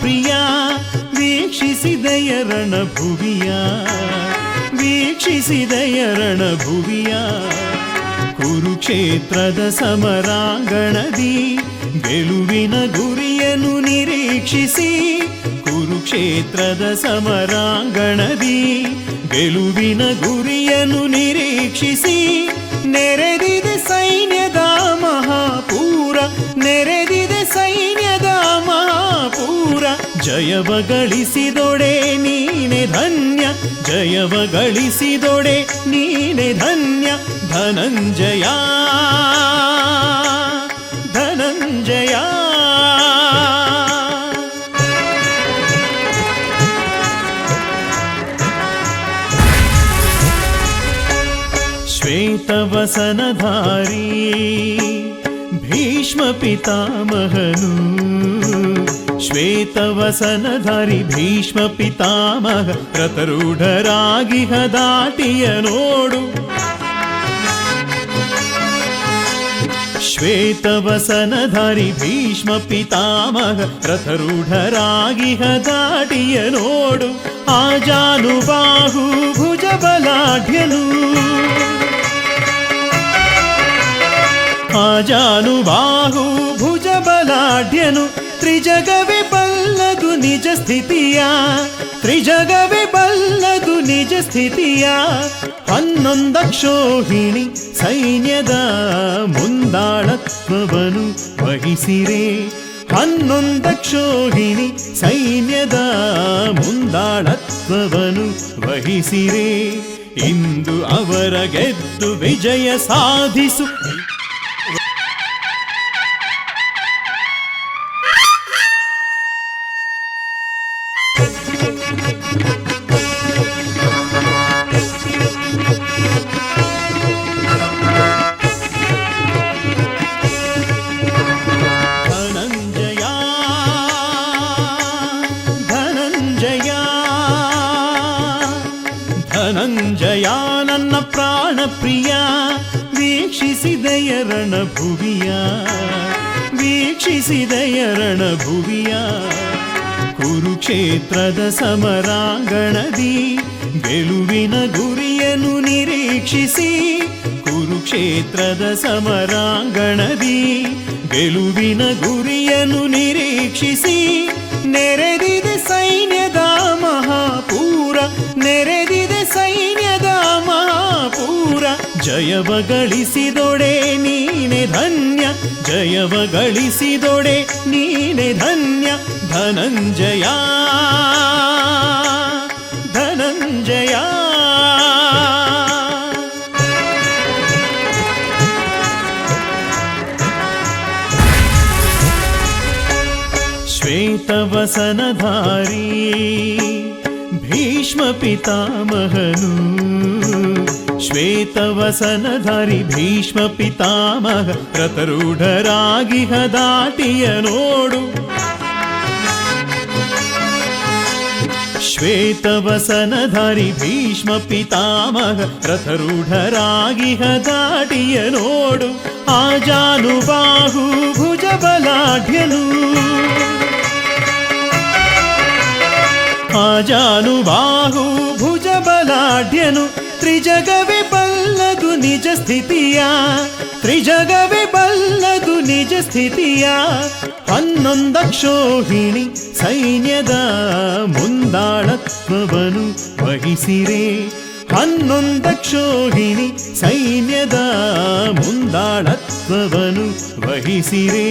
ಪ್ರಿಯ ವೀಕ್ಷಿಸಿದೆಯ ರಣಭುವಿಯ ವೀಕ್ಷಿಸಿದೆಯ ರಣಭುವಿಯ. ಕುರುಕ್ಷೇತ್ರದ ಸಮರಾಂಗಣದಿ, ಗೆಲುವಿನ ಗುರಿಯನ್ನು ನಿರೀಕ್ಷಿಸಿ, ಕುರುಕ್ಷೇತ್ರದ ಸಮರಾಂಗಣದಿ, ಗೆಲುವಿನ ಗುರಿಯನ್ನು ನಿರೀಕ್ಷಿಸಿ ನೆರೆದಿದೆ ಜಯವ ಗಳಿಸಿದೊಡೆ ನೀನೆ ಧನ್ಯ ಜಯವ ಗಳಿಸಿದೊಡೆ ನೀನೆ ಧನ್ಯ ಧನಂಜಯ ಧನಂಜಯ. ಶ್ವೇತವಸನಧಾರಿ ಭೀಷ್ಮ ಪಿತಾಮಹನು. ಶ್ವೇತವಸನಧಾರಿ ಭೀಷ್ಮ ಪಿತಾಮಹ ರಥರೂಢರಾಗಿಹ ಹದಾಟಿಯ ನೋಡು. ಶ್ವೇತವಸನಧಾರಿ ಭೀಷ್ಮ ಪಿತಾಮಹ ರಥರೂಢರಾಗಿಹ ಹದಾಟಿಯ ನೋಡು. ಆಜಾನುಬಾಹು ಭುಜ ಬಲಾಢ್ಯನು ಆಜಾನುಬಾಹು ಭುಜ ಬಲಾಢ್ಯನು ತ್ರಿಜಗವೇ ಬಲ್ಲದು ನಿಜ ಸ್ಥಿತಿಯ, ತ್ರಿಜಗವೇ ಬಲ್ಲದು ನಿಜ ಸ್ಥಿತಿಯ. ಹನ್ನೊಂದಕ್ಷೋಹಿಣಿ ಸೈನ್ಯದ ಮುಂದಾಳತ್ವವನ್ನು ವಹಿಸಿರೆ. ಹನ್ನೊಂದಕ್ಷೋಹಿಣಿ ಸೈನ್ಯದ ಮುಂದಾಳತ್ವವನ್ನು ವಹಿಸಿರೆ. ಇಂದು ಅವರ ಗೆದ್ದು ವಿಜಯ ಸಾಧಿಸು. ಧನಂಜಯ, ನನ್ನ ಪ್ರಾಣ ಪ್ರಿಯ ವೀಕ್ಷಿಸಿದೆಯ ರಣಭುವಿಯ ವೀಕ್ಷಿಸಿದೆಯ ರಣಭುವಿಯ. ಕುರುಕ್ಷೇತ್ರದ ಸಮರಾಂಗಣದಿ, ಗೆಲುವಿನ ಗುರಿಯನ್ನು ನಿರೀಕ್ಷಿಸಿ, ಕುರುಕ್ಷೇತ್ರದ ಸಮರಾಂಗಣದಿ, ಗೆಲುವಿನ ಗುರಿಯನ್ನು ನಿರೀಕ್ಷಿಸಿ ನೆರೆದಿದೆ ಜಯವ ಗಳಿಸಿದೊಡೆ ನೀನೆ ಧನ್ಯ ಜಯವ ಗಳಿಸಿದೊಡೆ ನೀನೆ ಧನ್ಯ ಧನಂಜಯ ಧನಂಜಯ. ಭೀಷ್ಮ ಶ್ವೇತವಸನಧಾರಿ ಭೀಷ್ಮ ಪಿತಾಮಹ ರಥರೂಢರಾಗಿಹ ಹದಾಟಿಯ ನೋಡು. ಶ್ವೇತವಸನಧಾರಿ ಭೀಷ್ಮ ಪಿತಾಮಹ ರಥರೂಢರಾಗಿಹ ಹದಾಟಿಯ ನೋಡು. ಆಜಾನುಬಾಹು ಬಾಹು ಬಲಾಢ್ಯನು ಆಜಾನುಬಾಹು ಭುಜ ಬಲಾಢ್ಯನು ತ್ರಿಜಗವೇ ಬಲ್ಲದು ನಿಜ ಸ್ಥಿತಿಯ, ತ್ರಿಜಗವೇ ಬಲ್ಲದು ನಿಜ ಸ್ಥಿತಿಯ. ಹನ್ನೊಂದಕ್ಷೋಹಿಣಿ ಸೈನ್ಯದ ಮುಂದಾಳತ್ವವನು ವಹಿಸಿರೆ. ಹನ್ನೊಂದಕ್ಷೋಹಿಣಿ ಸೈನ್ಯದ ಮುಂದಾಳತ್ವವನು ವಹಿಸಿರೆ.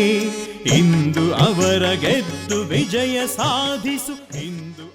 ಇಂದು ಅವರ ಗೆದ್ದು ವಿಜಯ ಸಾಧಿಸು, ಇಂದು